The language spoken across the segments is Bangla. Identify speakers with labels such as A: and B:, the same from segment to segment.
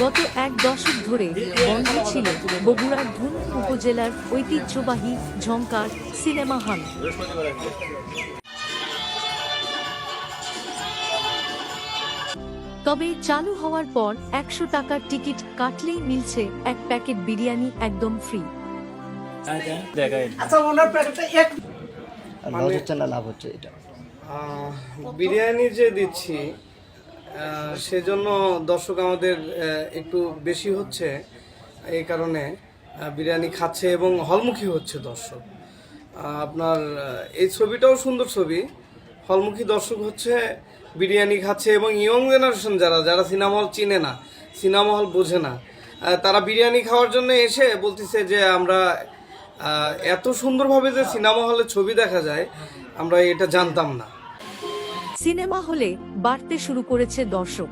A: গত এক দশক ধরে বন্ধ ছিল বগুড়ার ধুনু উপজেলার ঐতিহ্যবাহী ঝংকার সিনেমা হল। তবে চালু হওয়ার পর একশো টাকার টিকিট কাটলেই মিলছে এক প্যাকেট বিরিয়ানি একদম ফ্রি
B: আচ্ছা ওনার প্যাকেটটা এক
C: আর লস হচ্ছে না লাভ হচ্ছে এটা।
B: বিরিয়ানি যে দিচ্ছি সেজন্য দর্শক আমাদের একটু বেশি হচ্ছে এই কারণে বিরিয়ানি খাচ্ছে এবং হলমুখী হচ্ছে দর্শক। আপনার এই ছবিটাও সুন্দর ছবি। হলমুখী দর্শক হচ্ছে বিরিয়ানি খাচ্ছে এবং ইয়ং জেনারেশন যারা যারা সিনেমা হল চিনে না সিনেমা হল বোঝে না তারা বিরিয়ানি খাওয়ার জন্য এসে বলতেছে যে আমরা এত সুন্দরভাবে যে সিনেমা হলে ছবি দেখা যায়, আমরা এটা জানতাম না।
A: সিনেমা হলে বাড়তে শুরু করেছে দর্শক।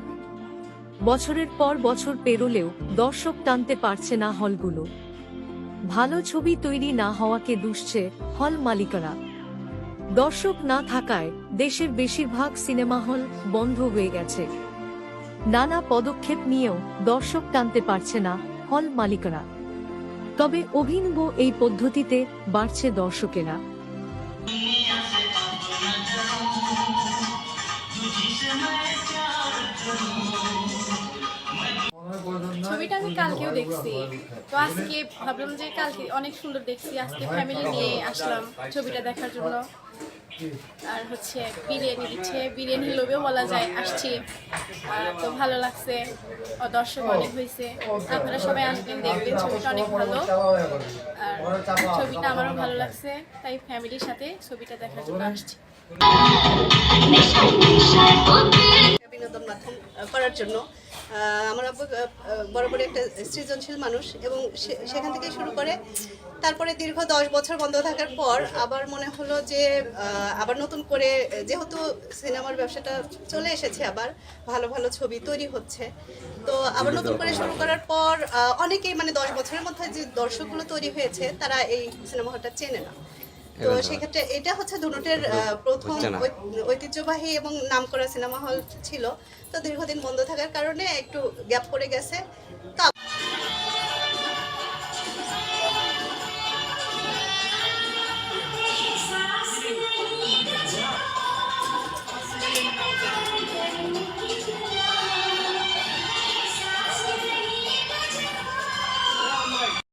A: বছরের পর বছর পেরোলেও দর্শক টানতে পারছে না হলগুলো। ভালো ছবি তৈরি না হওয়াকে দুষছে হল মালিকারা। দর্শক না থাকায় দেশের বেশিরভাগ সিনেমা হল বন্ধ হয়ে গেছে। নানা পদক্ষেপ নিয়েও দর্শক টানতে পারছে না হল মালিকারা। তবে অভিনব এই পদ্ধতিতে বাড়ছে দর্শকেরা।
D: ছবিটা আমি কালকেও দেখছি। তো আজকে ভাবলাম যে কালকে অনেক সুন্দর দেখছি। আজকে ফ্যামিলি নিয়ে আসলাম ছবিটা দেখার জন্য। আর হচ্ছে বিরিয়ানি দিচ্ছে। বিরিয়ানি লোভেও বলা যায়, আসছি। তো ভালো লাগছে। দর্শক অনেক হয়েছে। আপনারা সবাই আসবেন, দেখবেন ছবিটা অনেক ভালো। আর ছবিটা আমারও ভালো লাগছে। তাই ফ্যামিলির সাথে ছবিটা দেখার জন্য আসছি।
E: করার জন্য। আমার আব্বু বরাবরই একটা সৃজনশীল মানুষ এবং সেখান থেকে শুরু করে। তারপরে দীর্ঘ দশ বছর বন্ধ থাকার পর আবার মনে হলো যে আবার নতুন করে, যেহেতু সিনেমার ব্যবসাটা চলে এসেছে আবার, ভালো ভালো ছবি তৈরি হচ্ছে। তো আবার নতুন করে শুরু করার পর অনেকেই মানে দশ বছরের মধ্যে যে দর্শকগুলো তৈরি হয়েছে, তারা এই সিনেমা হলটা চেনে না। তো সেক্ষেত্রে এটা হচ্ছে দুটোটের প্রথম ঐতিহ্যবাহী এবং নামকরা সিনেমা হল ছিল। তো দীর্ঘদিন বন্ধ থাকার কারণে একটু গ্যাপ পড়ে গেছে। তো